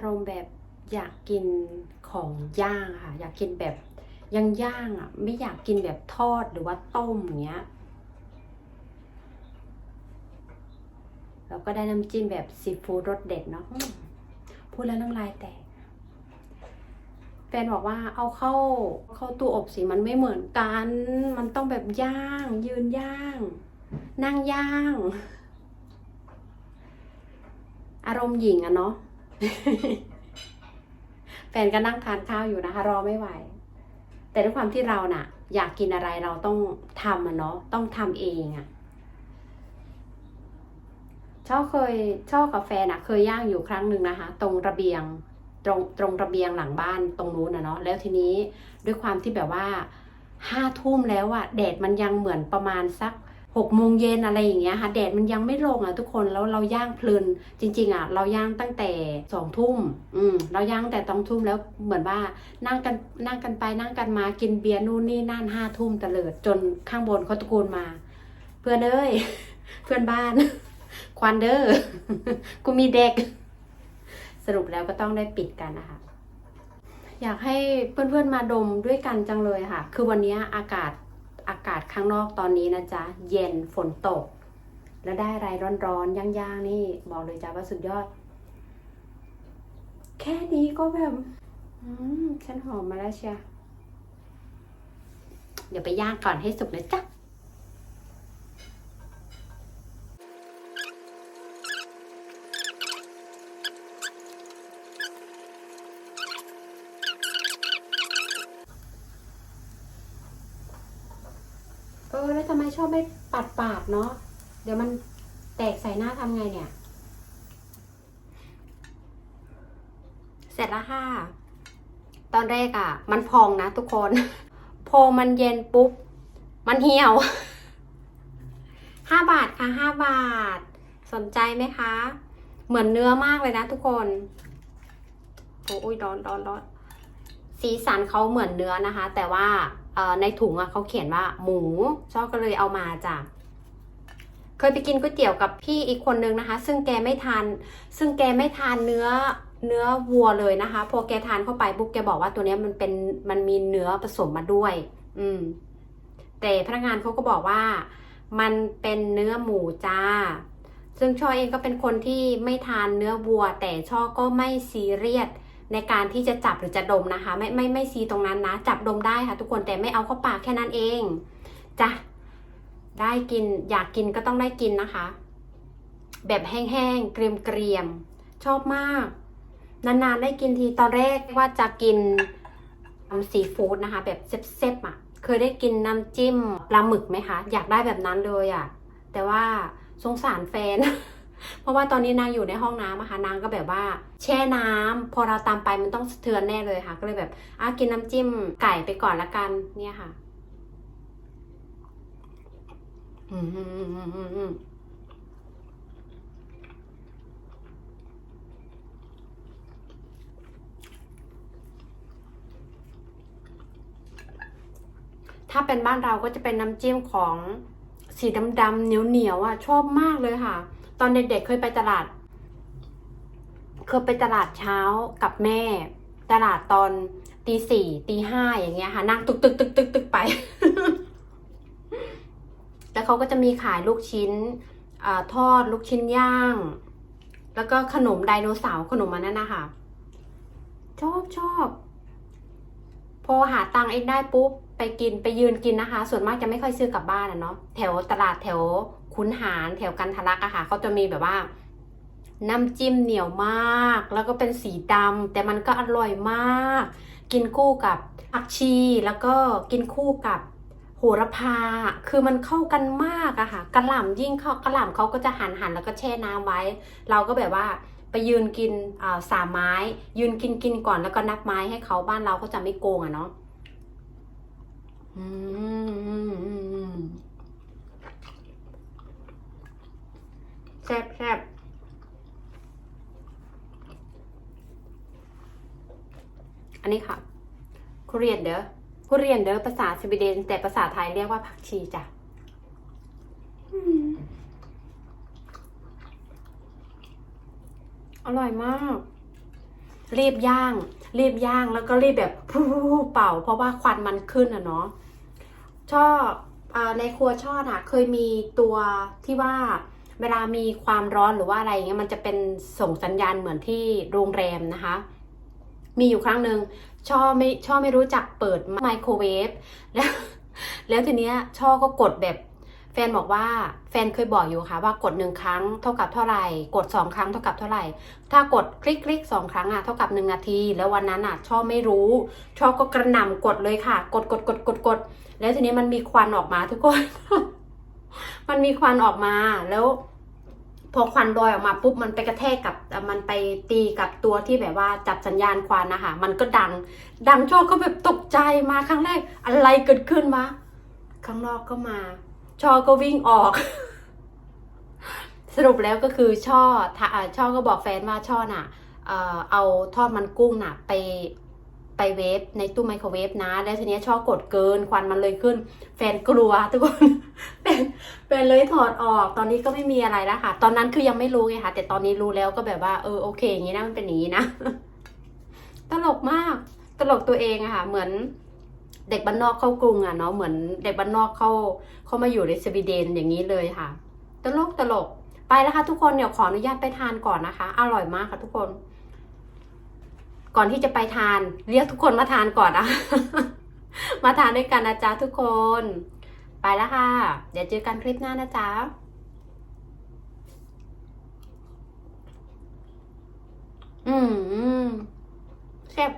ารมณ์แบบอยากกินของย่างค่ะ อยากกินแบบย่างย่างอะ ไม่อยากกินแบบทอดหรือว่าต้มอย่างเงี้ยแล้วก็ได้น้ำจิ้มแบบซีฟู้ดรสเด็ดเนาะพูดแล้วน้ำลายแตกแฟนบอกว่าเอาเข้าเข้าตู้อบสิมันไม่เหมือนกัน มันต้องแบบย่าง ยืนย่าง นั่งย่าง อารมณ์หญิงอะเนาะ แฟนก็นั่งทานข้าวอยู่นะคะ รอไม่ไหว แต่ด้วยความที่เราน่ะ อยากกินอะไรเราต้องทำอะเนาะต้องทำเองอะช่อเคยช่อกับแฟนะเคยย่างอยู่ครั้งหนึ่งนะคะ ตรงระเบียงตรงตรงระเบียงหลังบ้านตรงนู้นนะเนาะแล้วทีนี้ด้วยความที่แบบว่าห้าทุ่มแล้วอะแดดมันยังเหมือนประมาณสัก หกโมงเย็นอะไรอย่างเงี้ยค่ะแดดมันยังไม่ลงอะทุกคนแล้วเราย่างเพลินจริง ๆอะเราย่างตั้งแต่สองทุ่มอืมเราย่างตั้งแต่ตองทุ่มแล้วเหมือนว่านั่งกันนั่งกันไปนั่งกันมากินเบียร์นู่นนี่นั่นห้าทุ่มตะเลิดจนข้างบนเขาตะโกนมา เพื่อนเอ้ยเพื่อนบ้าน ควันเดอร์กูมีเด็ก สรุปแล้วก็ต้องได้ปิดกันนะคะอยากให้เพื่อนๆมาดมด้วยกันจังเลยค่ะ คือวันนี้อากาศ อากาศข้างนอกตอนนี้นะจ๊ะ เย็นฝนตก แล้วได้อะไรร้อนๆย่างๆ นี่ บอกเลยจ้ะว่าสุดยอด แค่นี้ก็แบบฉันหอมมาแล้วเชียเดี๋ยวไปย่างก่อนให้สุกนะจ๊ะ ออแล้วทำไมชอบไม่ปัดปาดเนาะเดี๋ยวมันแตกใส่หน้าทำไงเนี่ย เสร็จแล้วค่ะ ตอนแรกอะ่ะ มันพองนะทุกคน พอมันเย็นปุ๊บ มันเหี่ยวห้าบาทค่ะห้าบาท สนใจไหมคะ เหมือนเนื้อมากเลยนะทุกคนโอ้ยร้อนร้อนร้อนสีสันเขาเหมือนเนื้อนะคะ แต่ว่า ในถุงอะเขาเขียนว่าหมูชอบก็เลยเอามาจ้ะเคยไปกินก๋วยเตี๋ยวกับพี่อีกคนนึงนะคะ ซึ่งแกไม่ทาน ซึ่งแกไม่ทานเนื้อเนื้อวัวเลยนะคะ พอแกทานเข้าไปปุ๊บแกบอกว่าตัวนี้มันเป็นมันมีเนื้อผสมมาด้วย อืม แต่พนักงานเขาก็บอกว่า มันเป็นเนื้อหมูจ้า ซึ่งช่อเองก็เป็นคนที่ไม่ทานเนื้อวัว แต่ช่อก็ไม่ซีเรียส ในการที่จะจับหรือจะดมนะคะ ไม่ไม่ไม่ซีตรงนั้นนะ จับดมได้ค่ะ ทุกคนแต่ไม่เอาเข้าปากแค่นั้นเองจ้ะได้กินอยากกินก็ต้องได้กินนะคะ แบบแห้งๆเกรียมๆชอบมาก นานๆได้กินทีตอนแรกว่าจะกินซีฟู้ดนะคะ แบบเซฟๆอะ เคยได้กินน้ำจิ้มปลาหมึกไหมคะ อยากได้แบบนั้นเลยอะ แต่ว่าสงสารแฟน เพราะว่าตอนนี้นางอยู่ในห้องน้ำอะคะนางก็แบบว่า แช่น้ำพอเราตามไปมันต้องสะเทือนแน่เลยค่ะ ก็เลยแบบอะกินน้ำจิ้มไก่ไปก่อนละกันเนี่ยค่ะอืมอืมอืมอืมอืมอืมถ้าเป็นบ้านเราก็จะเป็นน้ำจิ้มของสีดำๆเหนียวๆอะชอบมากเลยค่ะ ตอนเด็กๆเคยไปตลาด เคยไปตลาดเช้ากับแม่ ตลาดตอนตีสี่ตีห้าอย่างเงี้ยค่ะนั่งตึกตึกตึกตึกตึกไป แล้วเขาก็จะมีขายลูกชิ้นอทอดลูกชิ้นย่าง แล้วก็ขนมไดโนเสาร์ขนมอันนั้นนะคะชอบชอบ พอหาตังค์เองได้ปุ๊บไปกินไปยืนกินนะคะ ส่วนมากจะไม่ค่อยซื้อกลับบ้านอะเนาะแถวตลาดแถว คุ้นหารแถวกันทะลักอะค่ะเขาจะมีแบบว่า น้ำจิ้มเหนียวมาก แล้วก็เป็นสีดำแต่มันก็อร่อยมาก กินคู่กับผักชี แล้วก็กินคู่กับโหระพา คือมันเข้ากันมากอะค่ะกระหล่ำยิ่งเข้ากระหล่ำเขาก็จะหั่นหั่นแล้วก็แช่น้ำไว้ เราก็แบบว่าไปยืนกินสามไม้ ยืนกินกินก่อนแล้วก็นับไม้ให้เขาบ้านเราก็จะไม่โกงอะเนาะอืมอืมอืมอืมแซ่บแซ่บอันนี้ค่ะคุเรียนเด้อคุเรียนเด้อภาษาสวีเดน แต่ภาษาไทยเรียกว่าผักชีจ้ะอร่อยมาก รีบย่าง รีบย่างแล้วก็รีบแบบพูเป่า เพราะว่าควันมันขึ้นอะเนาะชอเอ่อในครัวช่อน่ะ เคยมีตัวที่ว่า เวลามีความร้อนหรือว่าอะไรอย่างเงี้ยมันจะเป็นส่งสัญญาณเหมือนที่โรงแรมนะคะ มีอยู่ครั้งหนึ่งช่อไม่ช่อไม่รู้จักเปิดไมโครเวฟแล้ว แล้วทีเนี้ยช่อก็กดแบบแฟนบอกว่าแฟนเคยบอกอยู่ค่ะว่ากดหนึ่งครั้งเท่ากับเท่าไหร่ กดสองครั้งเท่ากับเท่าไหร่ ถ้ากดคลิกคลิกสองครั้งอะเท่ากับหนึ่งนาที แล้ววันนั้นอะช่อไม่รู้ช่อก็กระหน่ำกดเลยค่ะ กดกดกดกดกด แล้วทีนี้มันมีควันออกมาทุกคน มันมีควันออกมาแล้ว พอควันลอยออกมาปุ๊บมันไปกระแทกกับมันไปตีกับตัวที่แบบว่าจับสัญญาณควันนะคะมันก็ดัง ดังช่อก็แบบตกใจมาครั้งแรก อะไรเกิดขึ้นวะข้างนอกก็มา ชอก็วิ่งออก สรุปแล้วก็คือช่อช่อก็บอกแฟนว่าช่อน่ะเอาทอดมันกุ้งน่ะ ไป ไปเวฟในตู้ไมโครเวฟนะ แล้วทีเนี้ยช่อกดเกินควันมันเลยขึ้น แฟนกลัวทุกคนเป็นเป็นเลยถอดออก ตอนนี้ก็ไม่มีอะไรแล้วค่ะ ตอนนั้นคือยังไม่รู้ไงค่ะแต่ตอนนี้รู้แล้วก็แบบว่าเออโอเคอย่างนี้นะมันเป็นอย่างนี้นะ ตลกมาก ตลกตัวเองอะค่ะ เหมือนเด็กบ้านนอกเข้ากรุงอะเนาะเหมือนเด็กบ้านนอกเข้าเข้ามาอยู่ในสวีเดนอย่างนี้เลยค่ะ ตลกตลกไปแล้วค่ะทุกคนเดี๋ยวขออนุญาตไปทานก่อนนะคะ อร่อยมากค่ะทุกคน ก่อนที่จะไปทาน เรียกทุกคนมาทานก่อนนะมาทานด้วยกันนะจ๊ะทุกคน ไปแล้วค่ะ เดี๋ยวเจอกันคลิปหน้านะจ๊ะอืมอืมแซ่บ